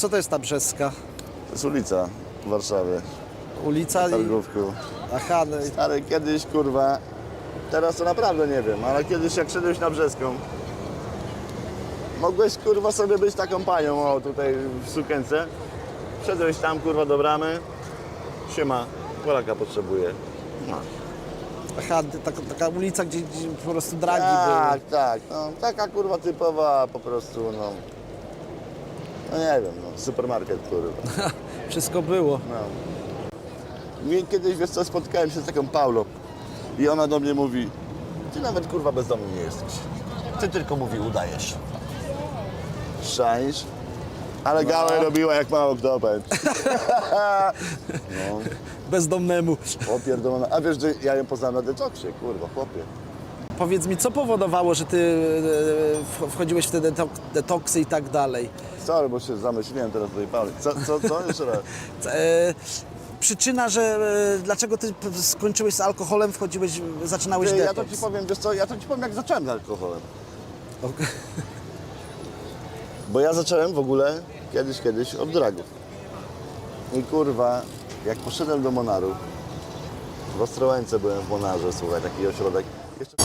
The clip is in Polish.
co to jest ta Brzeska? To jest ulica w Warszawie, Ulica i... Targówku. Aha, no i... Ale kiedyś, kurwa, teraz to naprawdę nie wiem, ale kiedyś jak szedłeś na Brzeską, mogłeś, kurwa, sobie być taką panią, o, tutaj w sukience. Szedłeś tam, kurwa, do bramy, siema, Polaka potrzebuje. No. Aha, taka, taka ulica, gdzie, gdzie po prostu dragi Tak, tak, no, taka, kurwa, typowa po prostu, no, no nie wiem, no, supermarket, kurwa. Wszystko było. No. Mi kiedyś, wiesz co, spotkałem się z taką Paulą i ona do mnie mówi, ty nawet kurwa bezdomny nie jesteś. Ty tylko mówi, udajesz. Szaisz? Ale gałę robiła jak mało kto powiedz. No, Bezdomnemu. opierdolona. A wiesz, że ja ją poznałem na detoksie, kurwa, chłopie. Powiedz mi, co powodowało, że ty e, w- wchodziłeś w te detok- detoksy i tak dalej? Sorry, bo się zamyśliłem teraz tej Pauli. Co, co, co? Jeszcze raz. E, przyczyna, że e, dlaczego ty p- skończyłeś z alkoholem, wchodziłeś, zaczynałeś Ty, ja to detoks? ci powiem, wiesz co, ja to ci powiem jak zacząłem z alkoholem. Okej. Bo ja zacząłem w ogóle kiedyś, kiedyś od dragów. I kurwa, jak poszedłem do Monaru, w Ostrołęce byłem w Monarze, słuchaj, taki ośrodek. Jeszcze